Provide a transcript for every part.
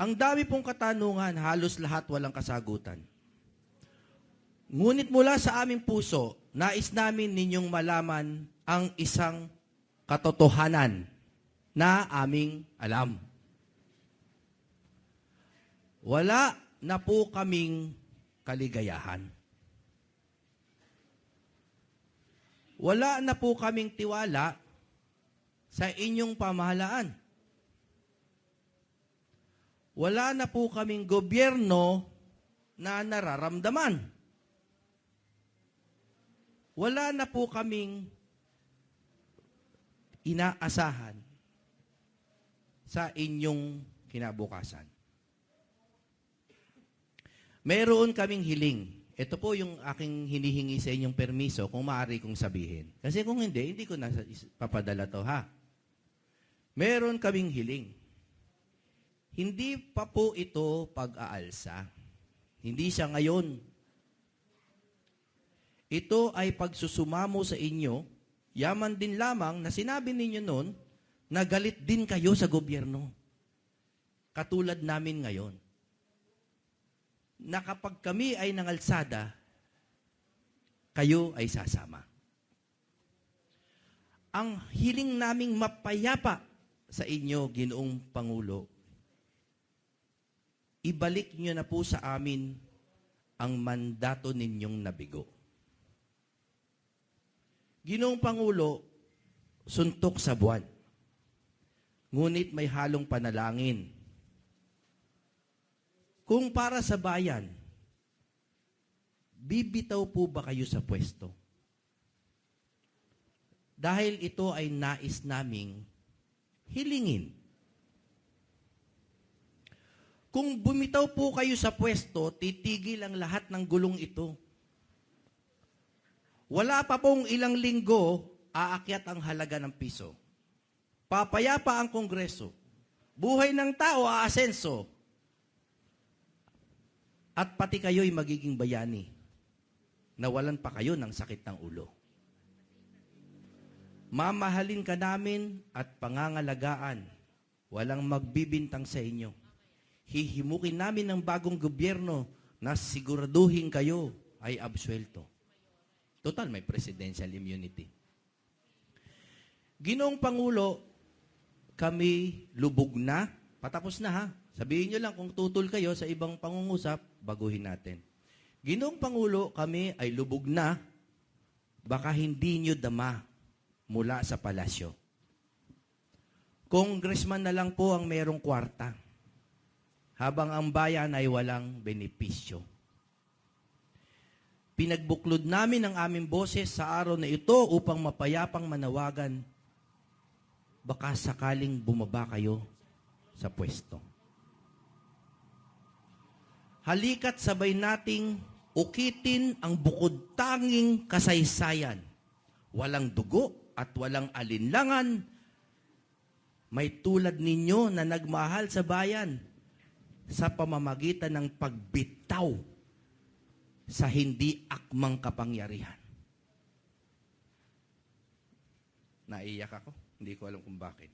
Ang dami pong katanungan, halos lahat walang kasagutan. Ngunit mula sa aming puso, nais namin ninyong malaman ang isang katotohanan na aming alam. Wala na po kaming kaligayahan. Wala na po kaming tiwala sa inyong pamahalaan. Wala na po kaming gobyerno na nararamdaman. Wala na po kaming inaasahan sa inyong kinabukasan. Meron kaming hiling. Ito po yung aking hinihingi sa inyong permiso kung maaari kong sabihin. Kasi kung hindi, hindi ko na papadala to ha. Meron kaming hiling. Hindi pa po ito pag-aalsa. Hindi siya ngayon. Ito ay pagsusumamo sa inyo, yaman din lamang na sinabi ninyo noon na galit din kayo sa gobyerno. Katulad namin ngayon na kami ay nangalsada, kayo ay sasama. Ang hiling naming mapayapa sa inyo, Ginoong Pangulo, ibalik nyo na po sa amin ang mandato ninyong nabigo. Ginoong Pangulo, suntok sa buwan. Ngunit may halong panalangin kung para sa bayan, bibitaw po ba kayo sa pwesto? Dahil ito ay nais naming hilingin. Kung bumitaw po kayo sa pwesto, titigil ang lahat ng gulong ito. Wala pa pong ilang linggo, aakyat ang halaga ng piso. Papayapa ang kongreso. Buhay ng tao aasenso. At pati kayo'y magiging bayani. Nawalan pa kayo ng sakit ng ulo. Mamahalin ka namin at pangangalagaan. Walang magbibintang sa inyo. Hihimukin namin ng bagong gobyerno na siguraduhin kayo ay absuelto. Total, may presidential immunity. Ginoong Pangulo, kami lubog na. Patapos na ha. Sabihin nyo lang kung tutol kayo sa ibang pangungusap, baguhin natin. Ginoong Pangulo, kami ay lubog na. Baka hindi nyo dama mula sa palasyo. Congressman na lang po ang merong kwarta. Habang ang bayan ay walang benepisyo. Pinagbuklod namin ang aming boses sa araw na ito upang mapayapang manawagan baka sakaling bumaba kayo sa pwesto. Halika't sabay nating ukitin ang bukod tanging kasaysayan. Walang dugo at walang alinlangan. May tulad ninyo na nagmahal sa bayan sa pamamagitan ng pagbitaw sa hindi akmang kapangyarihan. Naiyak ako. Hindi ko alam kung bakit.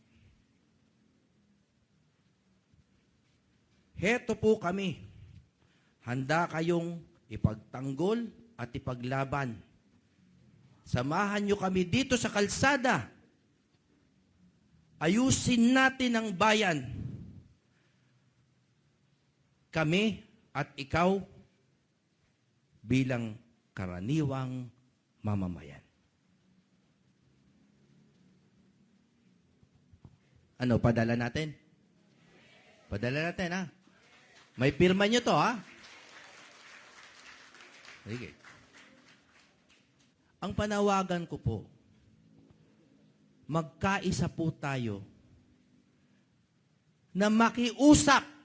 Heto po kami. Handa kayong ipagtanggol at ipaglaban. Samahan nyo kami dito sa kalsada. Ayusin natin ang bayan. Kami at ikaw bilang karaniwang mamamayan. Ano, padala natin? Padala natin, ha? May pirma nyo to, ha? Sige. Ang panawagan ko po, magkaisa po tayo na makiusap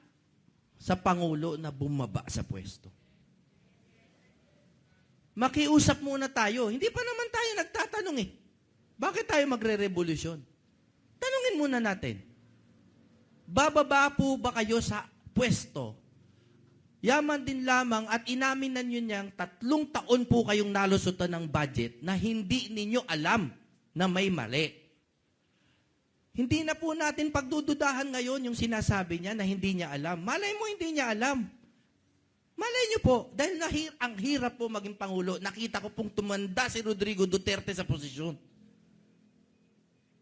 sa Pangulo na bumaba sa pwesto. Makiusap muna tayo. Hindi pa naman tayo nagtatanong eh. Bakit tayo magre-revolusyon? Tanungin muna natin. Bababa po ba kayo sa pwesto? Yaman din lamang at inamin na nyo niyang tatlong taon po kayong nalusutan ng budget na hindi ninyo alam na may mali. Hindi na po natin pagdududahan ngayon yung sinasabi niya na hindi niya alam. Malay mo hindi niya alam. Malay niyo po, dahil nahir ang hirap po maging Pangulo, nakita ko pong tumanda si Rodrigo Duterte sa posisyon.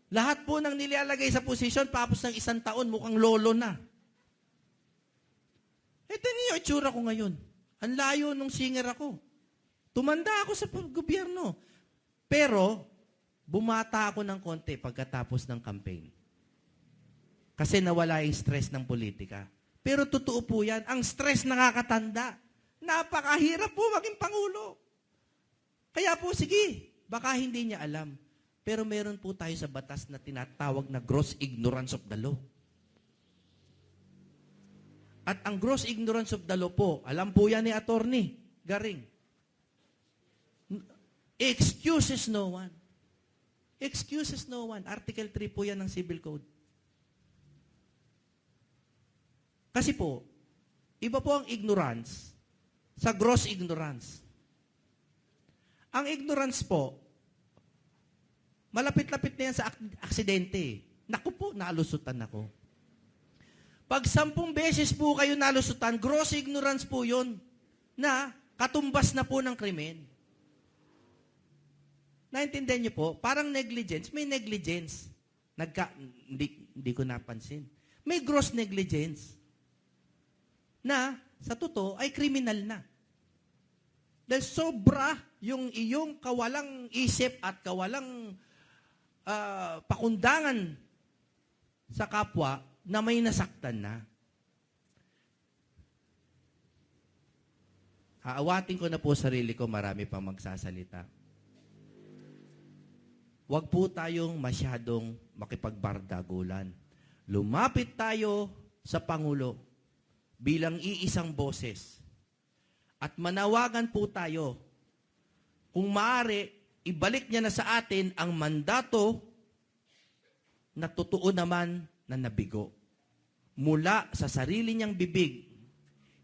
Lahat po nang nilalagay sa posisyon, tapos ng isang taon, mukhang lolo na. Ito niyo itsura ko ngayon. Ang layo nung singer ako. Tumanda ako sa gobyerno. Pero, bumata ako ng konti pagkatapos ng campaign. Kasi nawala yung stress ng politika. Pero totoo po yan, ang stress nakakatanda. Napakahirap po maging Pangulo. Kaya po, sige, baka hindi niya alam. Pero meron po tayo sa batas na tinatawag na gross ignorance of the law. At ang gross ignorance of the law po, alam po yan ni attorney, Garing. Excuses no one. Excuses no one. Article 3 po yan ng Civil Code. Kasi po, iba po ang ignorance sa gross ignorance. Ang ignorance po, malapit-lapit na yan sa ak- aksidente. Naku po, nalusutan ako. Pag sampung beses po kayo nalusutan, gross ignorance po yun na katumbas na po ng krimen. Naintindihan niyo po? Parang negligence. May negligence. Nagka, hindi, hindi ko napansin. May gross negligence na sa totoo ay kriminal na. Dahil sobra yung iyong kawalang isip at kawalang ah, pakundangan sa kapwa na may nasaktan na. Aawatin ko na po sarili ko, marami pang magsasalita. Huwag po tayong masyadong makipagbardagulan. Lumapit tayo sa Pangulo bilang iisang boses. At manawagan po tayo, kung maaari, ibalik niya na sa atin ang mandato na totoo naman na nabigo. Mula sa sarili niyang bibig,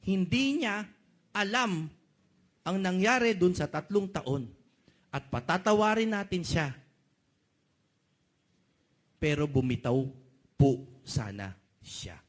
hindi niya alam ang nangyari dun sa tatlong taon. At patatawarin natin siya. Pero bumitaw po sana siya.